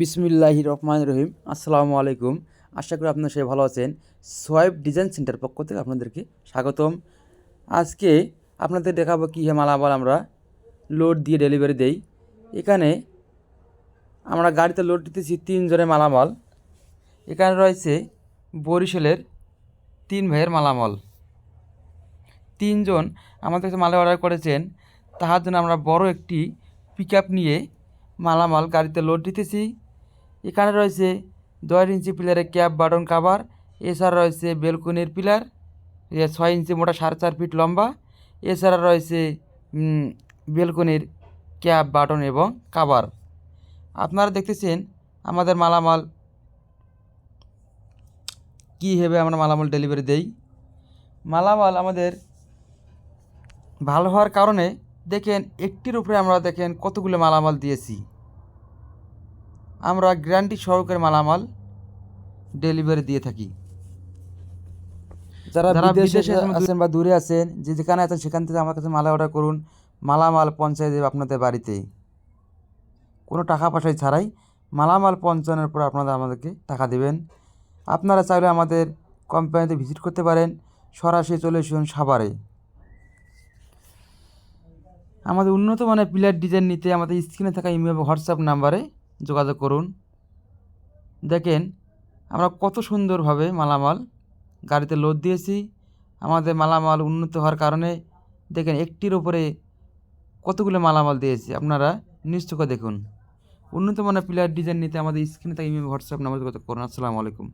বিসমিল্লাহি রহমান রহিম। আসসালামু আলাইকুম। আশা করি আপনারা সবাই ভালো আছেন। সোয়াইপ ডিজাইন সেন্টার পক্ষ থেকে আপনাদেরকে স্বাগতম। আজকে আপনাদের দেখাবো কী হে মালামাল আমরা লোড দিয়ে ডেলিভারি দেই। এখানে আমরা গাড়িতে লোড দিতেছি তিনজনের মালামাল। এখানে রয়েছে বরিশালের তিন ভাইয়ের মালামাল। তিনজন আমাদের কাছে মাল অর্ডার করেছেন। তাহার জন্য আমরা বড় একটি পিক নিয়ে মালামাল গাড়িতে লোড দিতেছি। এখানে রয়েছে দশ ইঞ্চি পিলারের ক্যাপ বাটন কাভার এছাড়া রয়েছে বেলকনির পিলার ছয় ইঞ্চি মোটা সাড়ে চার ফিট লম্বা, এছাড়া রয়েছে বেলকনির ক্যাপ বাটন এবং কাভার আপনারা দেখতেছেন আমাদের মালামাল কীভাবে আমরা মালামাল ডেলিভারি দেই। মালামাল আমাদের ভালো হওয়ার কারণে দেখেন একটির উপরে আমরা দেখেন কতগুলো মালামাল দিয়েছি। আমরা গ্যারান্টি সহকারে মালামাল ডেলিভারি দিয়ে থাকি। যারা যারা বিদেশে আছেন বা দূরে আছেন যে যেখানে আছেন সেখান থেকে আমার কাছে মালা অর্ডার করুন। মালামাল পৌঁছায় দেবে আপনাদের বাড়িতে। কোনো টাকা পয়সা ছাড়াই মালামাল পৌঁছানোর পর আপনারা আমাদেরকে টাকা দেবেন। আপনারা চাইলে আমাদের কোম্পানিতে ভিজিট করতে পারেন। সরাসরি চলে এসুন সাভারে। আমাদের উন্নত মানের পিলার ডিজাইন নিতে আমাদের স্ক্রিনে থাকা ইমেল হোয়াটসঅ্যাপ নাম্বারে যোগাযোগ করুন। দেখেন, আমরা কত সুন্দরভাবে মালামাল গাড়িতে লোড দিয়েছি। আমাদের মালামাল উন্নত হওয়ার কারণে দেখেন, একটির ওপরে কতগুলো মালামাল দিয়েছি, আপনারা নিশ্চয় দেখুন। উন্নত মানের প্লেয়ার ডিজাইন নিতে আমাদের স্ক্রিনে তাই হোয়াটসঅ্যাপ নাম্বার যোগাযোগ করুন। আসসালামু আলাইকুম।